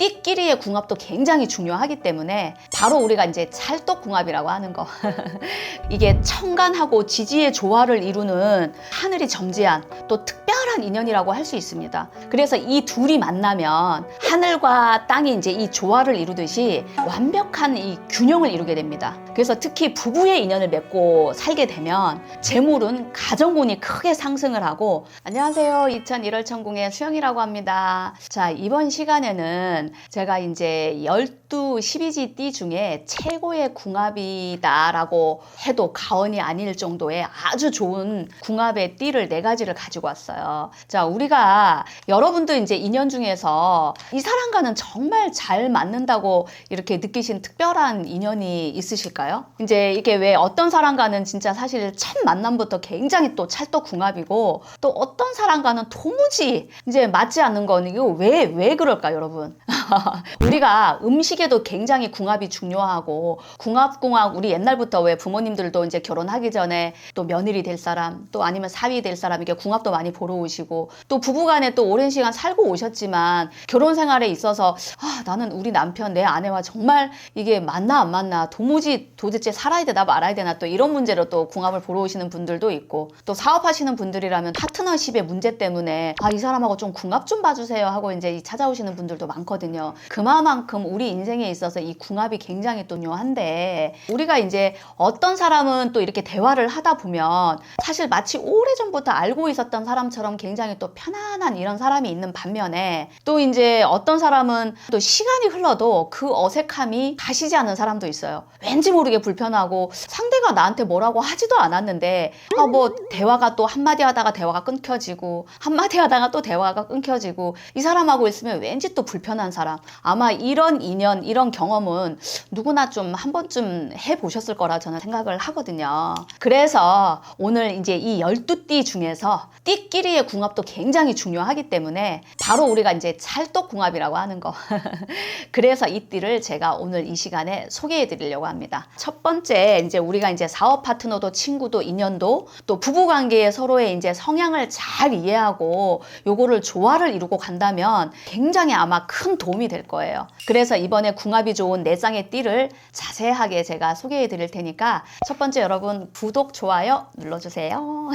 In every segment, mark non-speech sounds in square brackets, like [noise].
띠끼리의 궁합도 굉장히 중요하기 때문에 바로 우리가 이제 찰떡궁합이라고 하는 거. [laughs] 이게 청간하고 지지의 조화를 이루는 하늘이 점지한 또 특별한 인연이라고 할 수 있습니다. 그래서 이 둘이 만나면 하늘과 땅이 이제 이 조화를 이루듯이 완벽한 이 균형을 이루게 됩니다. 그래서 특히 부부의 인연을 맺고 살게 되면 재물은 가정운이 크게 상승을 하고 안녕하세요. 2001월 천궁의 수영이라고 합니다. 자, 이번 시간에는 제가 이제 12 12지 띠 중에 최고의 궁합이다라고 해도 가언이 아닐 정도의 아주 좋은 궁합의 띠를 네 가지를 가지고 왔어요. 자, 우리가 여러분도 이제 인연 중에서 이 사람과는 정말 잘 맞는다고 이렇게 느끼신 특별한 인연이 있으실까요? 이제 이게 왜 어떤 사람과는 진짜 사실 첫 만남부터 굉장히 또 찰떡궁합이고 또 어떤 사람과는 도무지 이제 맞지 않는 건 이거 왜, 왜 그럴까, 여러분? [laughs] 우리가 음식에도 굉장히 궁합이 중요하고 궁합궁합 우리 옛날부터 왜 부모님들도 이제 결혼하기 전에 또 며느리 될 사람 또 아니면 사위 될 사람 이게 궁합도 많이 보러 오시고 또 부부간에 또 오랜 시간 살고 오셨지만 결혼 생활에 있어서 아 나는 우리 남편 내 아내와 정말 이게 맞나 안 맞나 도무지 도대체 살아야 되나 말아야 되나 또 이런 문제로 또 궁합을 보러 오시는 분들도 있고 또 사업하시는 분들이라면 파트너십의 문제 때문에 아 이 사람하고 좀 궁합 좀 봐주세요 하고 이제 찾아오시는 분들도 많거든요. 그만큼 우리 인생에 있어서 이 궁합이 굉장히 또 중요한데 우리가 이제 어떤 사람은 또 이렇게 대화를 하다 보면 사실 마치 오래전부터 알고 있었던 사람처럼 굉장히 또 편안한 이런 사람이 있는 반면에 또 이제 어떤 사람은 또 시간이 흘러도 그 어색함이 가시지 않는 사람도 있어요. 왠지 모르게 불편하고 상대가 나한테 뭐라고 하지도 않았는데 아 뭐 대화가 또 한마디 하다가 대화가 끊겨지고 한마디 하다가 또 대화가 끊겨지고 이 사람하고 있으면 왠지 또 불편한 사람 아마 이런 인연 이런 경험은 누구나 좀 한 번쯤 해보셨을 거라 저는 생각을 하거든요. 그래서 오늘 이제 이 12띠 중에서 띠끼리의 궁합도 굉장히 중요하기 때문에 바로 우리가 이제 찰떡궁합이라고 하는 거. [laughs] 그래서 이 띠를 제가 오늘 이 시간에 소개해 드리려고 합니다. 첫 번째 이제 우리가 이제 사업 파트너도 친구도 인연도 또 부부 관계에 서로의 이제 성향을 잘 이해하고 요거를 조화를 이루고 간다면 굉장히 아마 큰 도움이 될 거예요. 그래서 이번에 궁합이 좋은 네 쌍의 띠를 자세하게 제가 소개해 드릴 테니까 첫 번째 여러분 구독 좋아요 눌러주세요.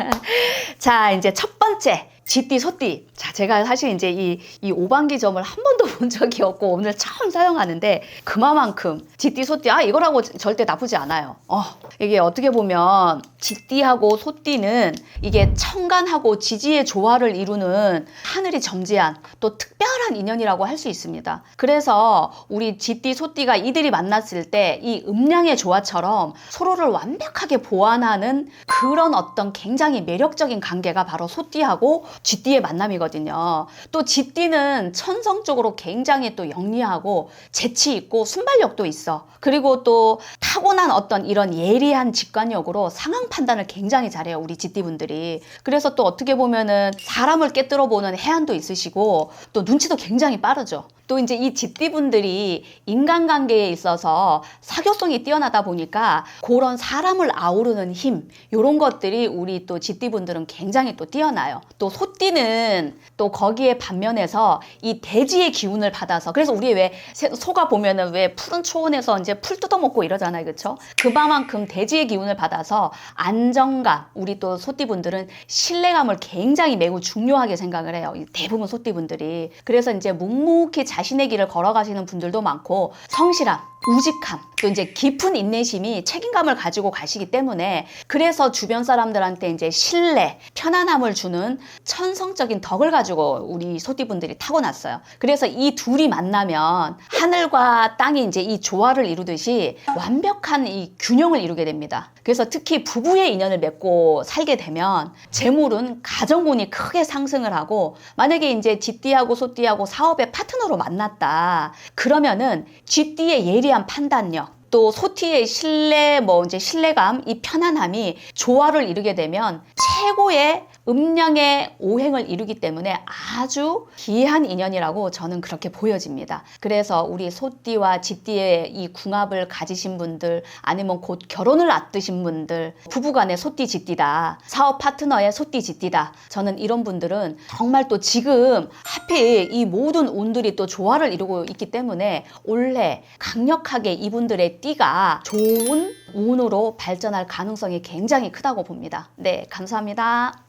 [laughs] 자 이제 첫 번째 쥐띠 소띠. 자 제가 사실 이제 이, 이 오방기점을 한 번도 본 적이 없고 오늘 처음 사용하는데 그만큼 쥐띠 소띠 아 이거라고 절대 나쁘지 않아요. 어 이게 어떻게 보면 쥐띠하고 소띠는 이게 청간하고 지지의 조화를 이루는 하늘이 점지한 또 특별한 인연이라고 할 수 있습니다. 그래서 우리 쥐띠 소띠가 이들이 만났을 때 이 음량의 조화처럼 서로를 완벽하게 보완하는 그런 어떤 굉장히 매력적인 관계가 바로 소띠하고 쥐띠의 만남이거든요. 또 쥐띠는 천성 적으로 굉장히 또 영리하고 재치 있고 순발력도 있어. 그리고 또 타고난 어떤 이런 예리한 직관력으로 상황 판단을 굉장히 잘해요. 우리 쥐띠 분들이. 그래서 또 어떻게 보면은 사람을 깨뜨려 보는 해안도 있으시고 또 눈치도 굉장히 빠르죠. 또 이제 이 쥐띠분들이 인간관계에 있어서 사교성이 뛰어나다 보니까 그런 사람을 아우르는 힘 이런 것들이 우리 또 쥐띠분들은 굉장히 또 뛰어나요. 또 소띠는 또 거기에 반면에서 이 대지의 기운을 받아서 그래서 우리 왜 새- 소가 보면은 왜 푸른 초원에서 이제 풀 뜯어먹고 이러잖아요, 그렇죠? 그만큼 대지의 기운을 받아서 안정감 우리 또 소띠분들은 신뢰감을 굉장히 매우 중요하게 생각을 해요. 이 대부분 소띠분들이 그래서 이제 묵묵히 자신의 길을 걸어가시는 분들도 많고 성실함 우직함, 또 이제 깊은 인내심이 책임감을 가지고 가시기 때문에 그래서 주변 사람들한테 이제 신뢰, 편안함을 주는 천성적인 덕을 가지고 우리 소띠분들이 타고났어요. 그래서 이 둘이 만나면 하늘과 땅이 이제 이 조화를 이루듯이 완벽한 이 균형을 이루게 됩니다. 그래서 특히 부부의 인연을 맺고 살게 되면 재물은 가정운이 크게 상승을 하고 만약에 이제 쥐띠하고 소띠하고 사업의 파트너로 만났다. 그러면은 쥐띠의 예리 한 판단력 또 소티의 신뢰, 뭐 이제 신뢰감, 이 편안함이 조화를 이루게 되면 최고의 음양의 오행을 이루기 때문에 아주 기이한 인연이라고 저는 그렇게 보여집니다. 그래서 우리 소띠와 쥐띠의 이 궁합을 가지신 분들 아니면 곧 결혼을 앞두신 분들 부부간의 소띠 쥐띠다 사업 파트너의 소띠 쥐띠다 저는 이런 분들은 정말 또 지금 하필 이 모든 운들이 또 조화를 이루고 있기 때문에 올해 강력하게 이분들의 띠가 좋은 운으로 발전할 가능성이 굉장히 크다고 봅니다. 네, 감사합니다.